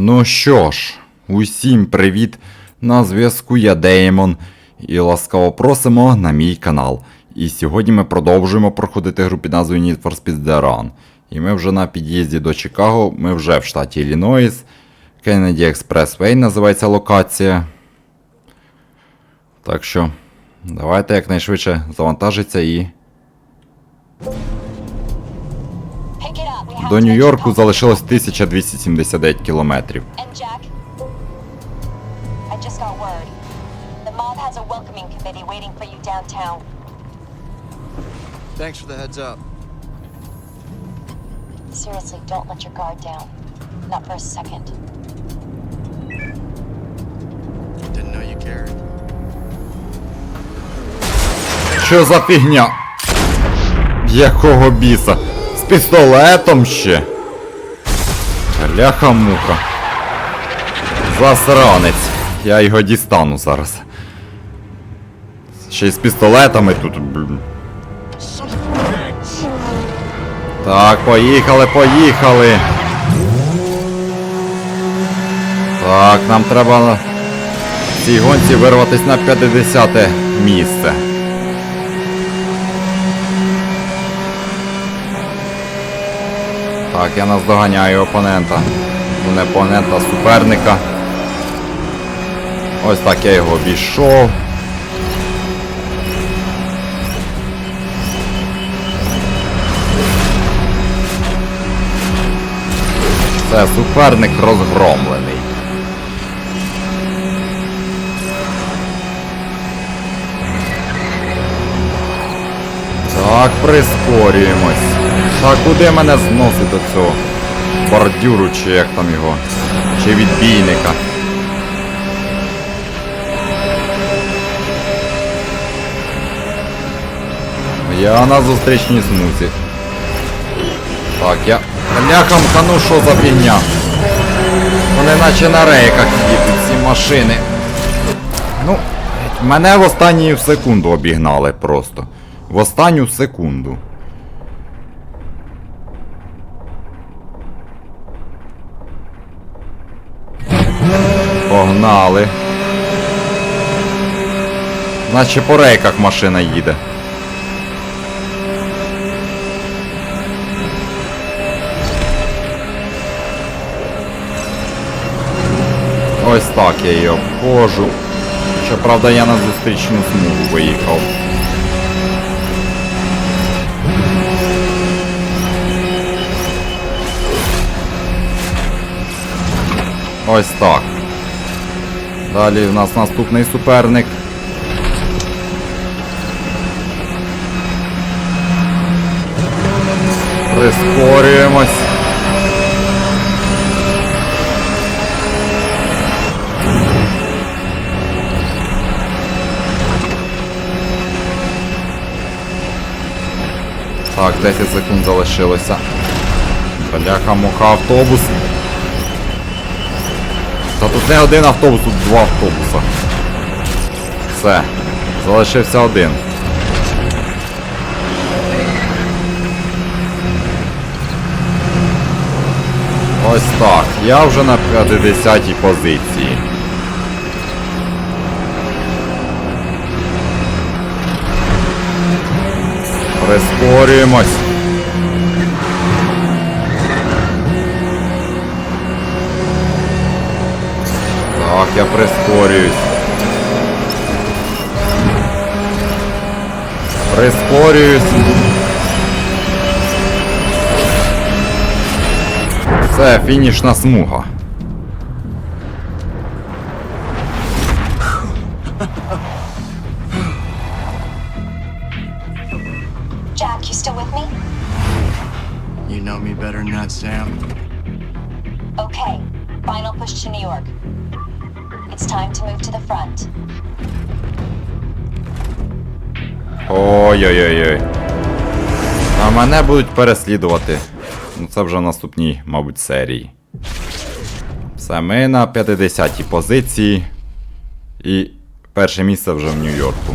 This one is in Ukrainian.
Ну що ж, усім привіт! На зв'язку я Деймон і ласкаво просимо на мій канал. І сьогодні ми продовжуємо проходити гру під назвою Need for Speed The Run. І ми вже на під'їзді до Чикаго, ми вже в штаті Іллінойс. Kennedy Expressway називається локація. Так що, давайте якнайшвидше завантажиться і до Нью-Йорку залишилось 1279 кілометрів. Thanks for the heads up. Seriously, don't let your guard down. Not for a second. Didn't know you cared. Що за фігня? Якого біса? Пістолетом ще? Ляха-муха. Засранець. Я його дістану зараз. Ще й з пістолетами тут. Так, поїхали, поїхали. Так, нам треба на цій гонці вирватися на 50 місце. Так, я наздоганяю опонента. Не опонента, суперника. Ось так я його обійшов. Все, суперник розгромлений. Так, прискорюємось. Так, куди мене зносить до цього? Бордюру, чи як там його? Чи відбійника? Я на зустрічній смузі. Так, я. Ляхам ну що за фігня? Вони наче на рейках їдуть ці машини. Ну, мене в останню секунду обігнали просто. В останню секунду. Погнали. Наче по рейках машина їде. Ось так я її обходжу. Щоправда, я на зустрічну смугу виїхав. Ось так. Далі в нас наступний суперник. Прискорюємось. Так, 10 секунд залишилося. Бляха, муха автобус. Та тут не один автобус, тут два автобуса. Все. Залишився один. Ось так. Я вже на 50-й позиції. Прискорюємось. Прискорююсь. Прискорююсь. Все, фінішна смуга. Jack, you still with me? You know me better than that, Sam. Okay. Final push to New York. It's time to move to the front. Ой-ой-ой-ой. А мене будуть переслідувати. Ну це вже в наступній, мабуть, серії. Все, ми на 50-й позиції. І перше місце вже в Нью-Йорку.